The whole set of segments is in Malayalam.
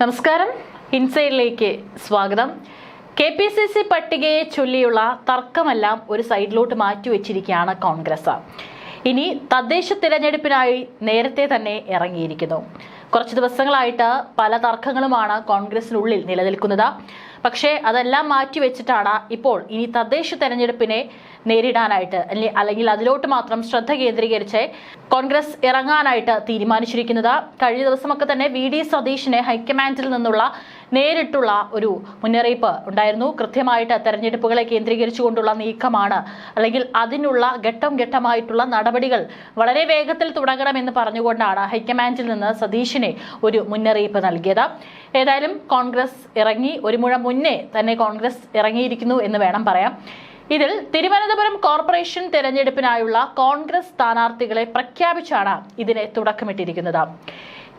നമസ്കാരം. ഇൻസൈഡിലേക്ക് സ്വാഗതം. കെ പി സി സി പട്ടികയെ ചൊല്ലിയുള്ള തർക്കമെല്ലാം ഒരു സൈഡിലോട്ട് മാറ്റിവെച്ചിരിക്കുകയാണ് കോൺഗ്രസ്. ഇനി തദ്ദേശ തിരഞ്ഞെടുപ്പിനായി നേരത്തെ തന്നെ ഇറങ്ങിയിരിക്കുന്നു. കുറച്ച് ദിവസങ്ങളായിട്ട് പല തർക്കങ്ങളുമാണ് കോൺഗ്രസിനുള്ളിൽ നിലനിൽക്കുന്നത്. പക്ഷേ അതെല്ലാം മാറ്റി വെച്ചിട്ടാണ് ഇപ്പോൾ ഇനി തദ്ദേശ തെരഞ്ഞെടുപ്പിനെ നേരിടാനായിട്ട് അല്ലെ- അല്ലെങ്കിൽ അതിലോട്ട് മാത്രം ശ്രദ്ധ കേന്ദ്രീകരിച്ച് കോൺഗ്രസ് ഇറങ്ങാനായിട്ട് തീരുമാനിച്ചിരിക്കുന്നത്. കഴിഞ്ഞ ദിവസമൊക്കെ തന്നെ വി ഡി സതീഷിനെ ഹൈക്കമാൻഡിൽ നിന്നുള്ള നേരിട്ടുള്ള ഒരു മുന്നറിയിപ്പ് ഉണ്ടായിരുന്നു. കൃത്യമായിട്ട് തെരഞ്ഞെടുപ്പുകളെ കേന്ദ്രീകരിച്ചുകൊണ്ടുള്ള നീക്കമാണ്. അല്ലെങ്കിൽ അതിനുള്ള ഘട്ടം ഘട്ടമായിട്ടുള്ള നടപടികൾ വളരെ വേഗത്തിൽ തുടങ്ങണമെന്ന് പറഞ്ഞുകൊണ്ടാണ് ഹൈക്കമാൻഡിൽ നിന്ന് സതീഷിനെ ഒരു മുന്നറിയിപ്പ് നൽകിയത്. ഏതായാലും കോൺഗ്രസ് ഇറങ്ങി ഒരു മുഴ മുന്നേ തന്നെ കോൺഗ്രസ് ഇറങ്ങിയിരിക്കുന്നു എന്ന് വേണം പറയാം. ഇതിൽ തിരുവനന്തപുരം കോർപ്പറേഷൻ തെരഞ്ഞെടുപ്പിനായുള്ള കോൺഗ്രസ് സ്ഥാനാർത്ഥികളെ പ്രഖ്യാപിച്ചാണ് ഇതിനെ തുടക്കമിട്ടിരിക്കുന്നത്.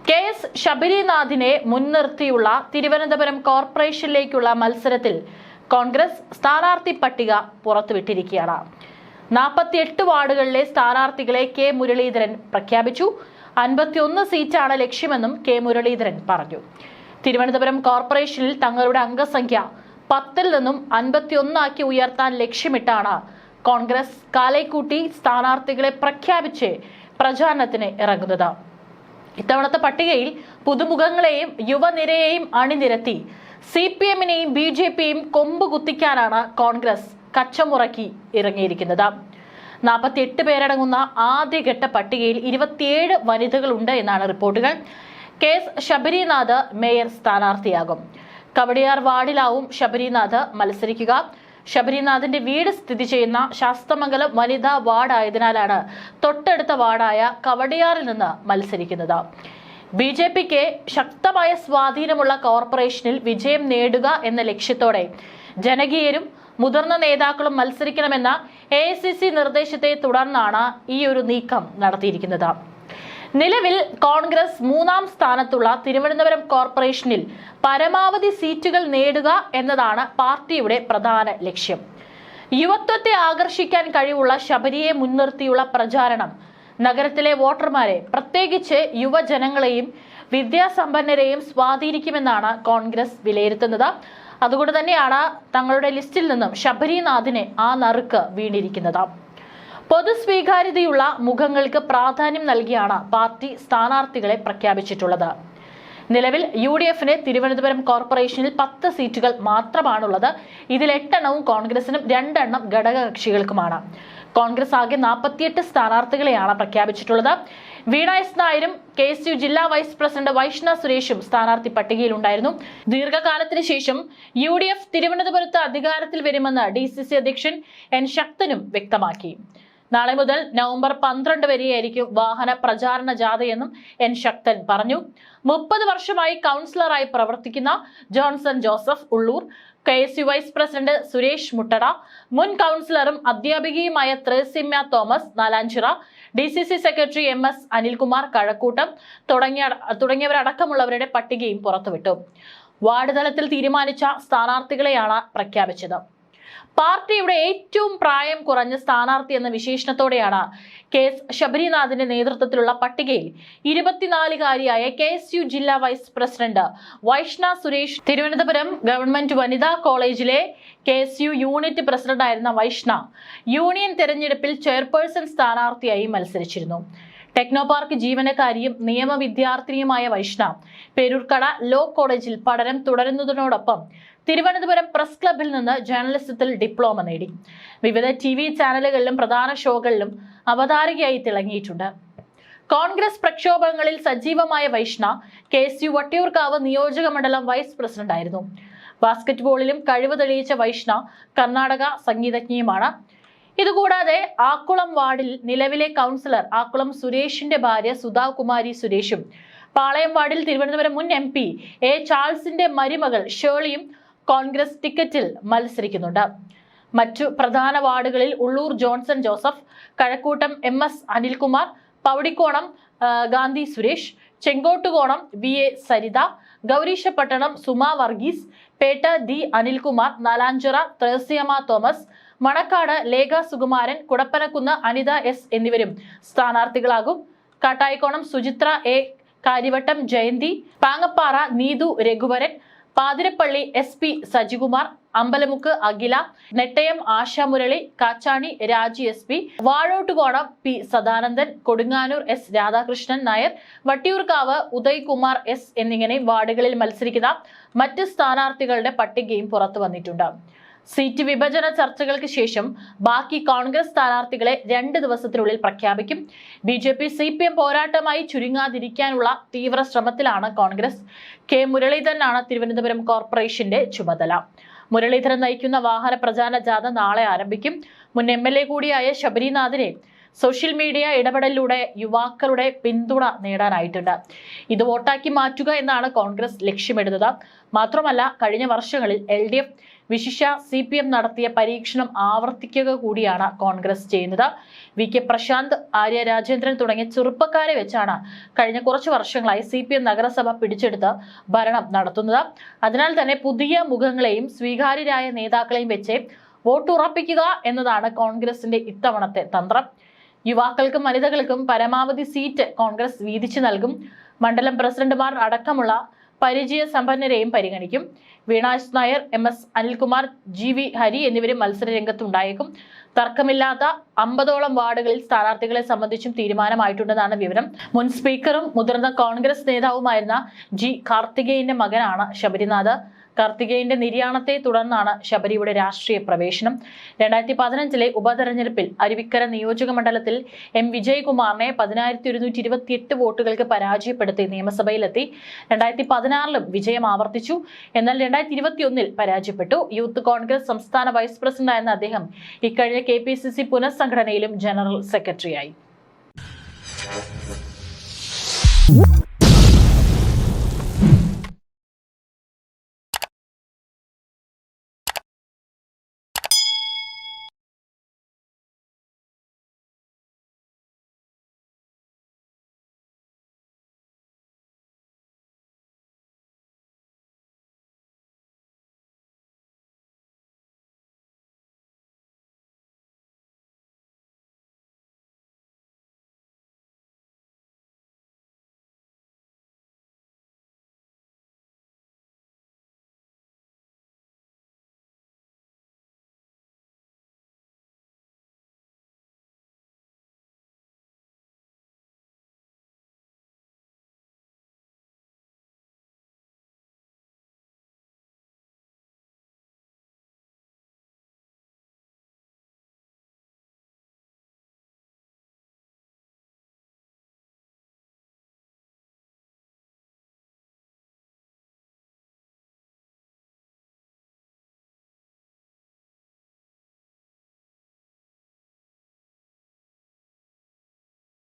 കെ എസ് ശബരിനാഥിനെ മുൻനിർത്തിയുള്ള തിരുവനന്തപുരം കോർപ്പറേഷനിലേക്കുള്ള മത്സരത്തിൽ കോൺഗ്രസ് സ്ഥാനാർത്ഥി പട്ടിക പുറത്തുവിട്ടിരിക്കുകയാണ്. നാൽപ്പത്തിയെട്ട് വാർഡുകളിലെ സ്ഥാനാർത്ഥികളെ കെ മുരളീധരൻ പ്രഖ്യാപിച്ചു. അൻപത്തിയൊന്ന് സീറ്റാണ് ലക്ഷ്യമെന്നും കെ മുരളീധരൻ പറഞ്ഞു. തിരുവനന്തപുരം കോർപ്പറേഷനിൽ തങ്ങളുടെ അംഗസംഖ്യ പത്തിൽ നിന്നും അൻപത്തിയൊന്നാക്കി ഉയർത്താൻ ലക്ഷ്യമിട്ടാണ് കോൺഗ്രസ് കാലേക്കൂട്ടി സ്ഥാനാർത്ഥികളെ പ്രഖ്യാപിച്ച് പ്രചാരണത്തിന് ഇറങ്ങുന്നത്. ഇത്തവണത്തെ പട്ടികയിൽ പുതുമുഖങ്ങളെയും യുവനിരയെയും അണിനിരത്തി. സി പി എമ്മിനെയും ബി ജെ പിയും കൊമ്പ് കുത്തിക്കാനാണ് കോൺഗ്രസ് കച്ചമുറക്കി ഇറങ്ങിയിരിക്കുന്നത്. നാൽപ്പത്തിയെട്ട് പേരടങ്ങുന്ന ആദ്യഘട്ട പട്ടികയിൽ ഇരുപത്തിയേഴ് വനിതകളുണ്ട് എന്നാണ് റിപ്പോർട്ടുകൾ. കെ എസ് ശബരിനാഥ് മേയർ സ്ഥാനാർത്ഥിയാകും. കവടിയാർ വാർഡിലാവും ശബരിനാഥ് മത്സരിക്കുക. ശബരിനാഥിന്റെ വീട് സ്ഥിതി ചെയ്യുന്ന ശാസ്തമംഗലം വനിതാ വാർഡ് ആയതിനാലാണ് തൊട്ടടുത്ത വാർഡായ കവടിയാറിൽ നിന്ന് മത്സരിക്കുന്നത്. ബി ജെ പിക്ക് ശക്തമായ സ്വാധീനമുള്ള കോർപ്പറേഷനിൽ വിജയം നേടുക എന്ന ലക്ഷ്യത്തോടെ ജനകീയരും മുതിർന്ന നേതാക്കളും മത്സരിക്കണമെന്ന എ നിർദ്ദേശത്തെ തുടർന്നാണ് ഈ ഒരു നീക്കം നടത്തിയിരിക്കുന്നത്. നിലവിൽ കോൺഗ്രസ് മൂന്നാം സ്ഥാനത്തുള്ള തിരുവനന്തപുരം കോർപ്പറേഷനിൽ പരമാവധി സീറ്റുകൾ നേടുക എന്നതാണ് പാർട്ടിയുടെ പ്രധാന ലക്ഷ്യം. യുവത്വത്തെ ആകർഷിക്കാൻ കഴിവുള്ള ശബരിയെ മുൻനിർത്തിയുള്ള പ്രചാരണം. നഗരത്തിലെ വോട്ടർമാരെ പ്രത്യേകിച്ച് യുവജനങ്ങളെയും വിദ്യാസമ്പന്നരെയും സ്വാധീനിക്കുമെന്നാണ് കോൺഗ്രസ് വിലയിരുത്തുന്നത്. അതുകൊണ്ട് തന്നെയാണ് തങ്ങളുടെ ലിസ്റ്റിൽ നിന്നും ശബരിനാഥിനെ ആ നറുക്ക് വീണിരിക്കുന്നത്. പൊതുസ്വീകാര്യതയുള്ള മുഖങ്ങൾക്ക് പ്രാധാന്യം നൽകിയാണ് പാർട്ടി സ്ഥാനാർത്ഥികളെ പ്രഖ്യാപിച്ചിട്ടുള്ളത്. നിലവിൽ യു ഡി എഫിന് തിരുവനന്തപുരം കോർപ്പറേഷനിൽ പത്ത് സീറ്റുകൾ മാത്രമാണുള്ളത്. ഇതിൽ എട്ടെണ്ണവും കോൺഗ്രസിനും രണ്ടെണ്ണം ഘടകകക്ഷികൾക്കുമാണ്. കോൺഗ്രസ് ആകെ നാൽപ്പത്തിയെട്ട് സ്ഥാനാർത്ഥികളെയാണ് പ്രഖ്യാപിച്ചിട്ടുള്ളത്. വീണ എസ് നായരും കെ എസ് യു ജില്ലാ വൈസ് പ്രസിഡന്റ് വൈഷ്ണ സുരേഷും സ്ഥാനാർത്ഥി പട്ടികയിലുണ്ടായിരുന്നു. ദീർഘകാലത്തിന് ശേഷം യു ഡി എഫ് തിരുവനന്തപുരത്ത് അധികാരത്തിൽ വരുമെന്ന് ഡി സി സി അധ്യക്ഷൻ എൻ ശക്തനും വ്യക്തമാക്കി. നാളെ മുതൽ നവംബർ പന്ത്രണ്ട് വരെയായിരിക്കും വാഹന പ്രചാരണ ജാഥയെന്നും എൻ ശക്തൻ പറഞ്ഞു. മുപ്പത് വർഷമായി കൗൺസിലറായി പ്രവർത്തിക്കുന്ന Johnson Joseph Ulloor K S U vice president Suresh Muttada മുൻ കൗൺസിലറും അധ്യാപികയുമായ Thresimya Thomas Nalanchira D C C secretary M S Anilkumar Kazhakkoottam തുടങ്ങിയ തുടങ്ങിയവരടക്കമുള്ളവരുടെ പട്ടികയും പുറത്തുവിട്ടു. വാർഡ് തലത്തിൽ തീരുമാനിച്ച സ്ഥാനാർത്ഥികളെയാണ് പ്രഖ്യാപിച്ചത്. പാർട്ടിയുടെ ഏറ്റവും പ്രായം കുറഞ്ഞ സ്ഥാനാർത്ഥി എന്ന വിശേഷണത്തോടെയാണ് കെ എസ് ശബരിനാഥിന്റെ നേതൃത്വത്തിലുള്ള പട്ടികയിൽ ഇരുപത്തിനാലുകാരിയായ കെ എസ് യു ജില്ലാ vice president Vaishna Suresh. Thiruvananthapuram government വനിതാ കോളേജിലെ കെ എസ് യു യൂണിറ്റ് പ്രസിഡന്റായിരുന്ന വൈഷ്ണ യൂണിയൻ തെരഞ്ഞെടുപ്പിൽ ചെയർപേഴ്സൺ സ്ഥാനാർത്ഥിയായി മത്സരിച്ചിരുന്നു. ടെക്നോപാർക്ക് ജീവനക്കാരിയും നിയമ വിദ്യാർത്ഥിനിയുമായ വൈഷ്ണ പേരൂർക്കട ലോ കോളേജിൽ പഠനം തുടരുന്നതിനോടൊപ്പം തിരുവനന്തപുരം പ്രസ് ക്ലബിൽ നിന്ന് ജേർണലിസത്തിൽ ഡിപ്ലോമ നേടി. വിവിധ ടി വി ചാനലുകളിലും പ്രധാന ഷോകളിലും അവതാരകയായി തിളങ്ങിയിട്ടുണ്ട്. കോൺഗ്രസ് പ്രക്ഷോഭങ്ങളിൽ സജീവമായ Vaishna K S U Vattiyoorkavu നിയോജക മണ്ഡലം വൈസ് പ്രസിഡന്റായിരുന്നു ബാസ്കറ്റ്ബോളിലും കഴിവ് തെളിയിച്ച വൈഷ്ണ കർണാടക സംഗീതജ്ഞയുമാണ്. ഇതുകൂടാതെ ആക്കുളം വാർഡിൽ നിലവിലെ കൗൺസിലർ ആക്കുളം സുരേഷിന്റെ ഭാര്യ സുധാകുമാരി സുരേഷും പാളയം വാർഡിൽ തിരുവനന്തപുരം മുൻ എം പി എ ചാൾസിന്റെ മരുമകൾ ഷേളിയും കോൺഗ്രസ് ടിക്കറ്റിൽ മത്സരിക്കുന്നുണ്ട്. മറ്റു പ്രധാന വാർഡുകളിൽ Ulloor Johnson Joseph Kazhakkoottam M S Anilkumar Poudikonam Gandhi Suresh Chenkottukonam V A Saritha Gowreeshapattanam Suma Varghese Petta D Anilkumar Nalanchira Thresyamma Thomas Manacaud Lekha Sukumaran Kudappanakunnu Anitha S എന്നിവരും സ്ഥാനാർത്ഥികളാകും. Kattayikonam Suchithra A Kariavattom Jayanthi Pangappara Neethu Raghuvaran Pathirappally S P Sajikumar Ambalamukku Akhila Nettayam Ashamurali Kachani Raji S P Vazhottukonam P Sadanandan Kodunganoor S Radhakrishnan Nair Vattiyoorkavu Udaykumar S എന്നിങ്ങനെ വാർഡുകളിൽ മത്സരിക്കുന്ന മറ്റ് സ്ഥാനാർത്ഥികളുടെ പട്ടികയും പുറത്തു വന്നിട്ടുണ്ട്. സീറ്റ് വിഭജന ചർച്ചകൾക്ക് ശേഷം ബാക്കി കോൺഗ്രസ് സ്ഥാനാർത്ഥികളെ രണ്ട് ദിവസത്തിനുള്ളിൽ പ്രഖ്യാപിക്കും. B J P C P M പോരാട്ടമായി ചുരുങ്ങാതിരിക്കാനുള്ള തീവ്ര ശ്രമത്തിലാണ് കോൺഗ്രസ്. കെ മുരളീധരനാണ് തിരുവനന്തപുരം കോർപ്പറേഷന്റെ ചുമതല. മുരളീധരൻ നയിക്കുന്ന വാഹന പ്രചാരണ ജാഥ നാളെ ആരംഭിക്കും. മുൻ എം എൽ എ കൂടിയായ ശബരിനാഥിനെ സോഷ്യൽ മീഡിയ ഇടപെടലിലൂടെ യുവാക്കളുടെ പിന്തുണ നേടാനായിട്ടുണ്ട്. ഇത് വോട്ടാക്കി മാറ്റുക എന്നാണ് കോൺഗ്രസ് ലക്ഷ്യമിടുന്നത്. മാത്രമല്ല കഴിഞ്ഞ വർഷങ്ങളിൽ എൽ വിശിഷ സി പി എം നടത്തിയ പരീക്ഷണം ആവർത്തിക്കുക കൂടിയാണ് കോൺഗ്രസ് ചെയ്യുന്നത്. വി കെ പ്രശാന്ത് ആര്യ രാജേന്ദ്രൻ തുടങ്ങിയ ചെറുപ്പക്കാരെ വെച്ചാണ് കഴിഞ്ഞ കുറച്ച് വർഷങ്ങളായി സി പി എം നഗരസഭ പിടിച്ചെടുത്ത് ഭരണം നടത്തുന്നത്. അതിനാൽ തന്നെ പുതിയ മുഖങ്ങളെയും സ്വീകാര്യരായ നേതാക്കളെയും വെച്ച് വോട്ട് ഉറപ്പിക്കുക എന്നതാണ് കോൺഗ്രസിന്റെ ഇത്തവണത്തെ തന്ത്രം. യുവാക്കൾക്കും വനിതകൾക്കും പരമാവധി സീറ്റ് കോൺഗ്രസ് വീതിച്ചു നൽകും. മണ്ഡലം പ്രസിഡന്റുമാർ അടക്കമുള്ള പരിചയ സമ്പന്നരെയും പരിഗണിക്കും. Veena S Nair M S Anilkumar G V Hari എന്നിവരും മത്സര രംഗത്തുണ്ടായേക്കും തർക്കമില്ലാത്ത അമ്പതോളം വാർഡുകളിൽ സ്ഥാനാർത്ഥികളെ സംബന്ധിച്ചും തീരുമാനമായിട്ടുണ്ടെന്നാണ് വിവരം. മുൻ സ്പീക്കറും മുതിർന്ന കോൺഗ്രസ് നേതാവുമായിരുന്ന ജി കാർത്തികേയന്റെ മകനാണ് ശബരിനാഥ്. കാർത്തികേയന്റെ നിര്യാണത്തെ തുടർന്നാണ് ശബരിയുടെ രാഷ്ട്രീയ പ്രവേശനം. രണ്ടായിരത്തി പതിനഞ്ചിലെ ഉപതെരഞ്ഞെടുപ്പിൽ അരുവിക്കര നിയോജക മണ്ഡലത്തിൽ എം വിജയകുമാറിനെ പതിനായിരത്തി ഒരുന്നൂറ്റി ഇരുപത്തി എട്ട് വോട്ടുകൾക്ക് പരാജയപ്പെടുത്തി നിയമസഭയിലെത്തി. രണ്ടായിരത്തി പതിനാറിലും വിജയം ആവർത്തിച്ചു. എന്നാൽ രണ്ടായിരത്തി ഇരുപത്തി ഒന്നിൽ പരാജയപ്പെട്ടു. യൂത്ത് കോൺഗ്രസ് സംസ്ഥാന വൈസ് പ്രസിഡന്റായിരുന്ന അദ്ദേഹം ഇക്കഴിഞ്ഞ കെ പി സി സി പുനഃസംഘടനയിലും ജനറൽ സെക്രട്ടറിയായി.